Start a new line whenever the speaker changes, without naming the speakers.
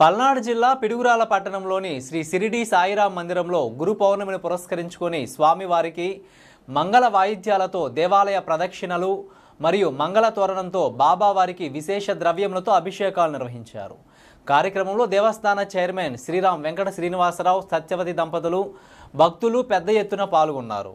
పల్నాడు జిల్లా పిడుగురాల పట్టణంలోని శ్రీ సిరిడి సాయిరాం మందిరంలో గురు పౌర్ణమిని పురస్కరించుకొని స్వామివారికి మంగళ వాయిద్యాలతో దేవాలయ ప్రదక్షిణలు మరియు మంగళ తోరణంతో బాబావారికి విశేష ద్రవ్యములతో అభిషేకాలు నిర్వహించారు. కార్యక్రమంలో దేవస్థాన చైర్మన్ శ్రీరామ్ వెంకట శ్రీనివాసరావు సత్యవతి దంపతులు భక్తులు పెద్ద ఎత్తున పాల్గొన్నారు.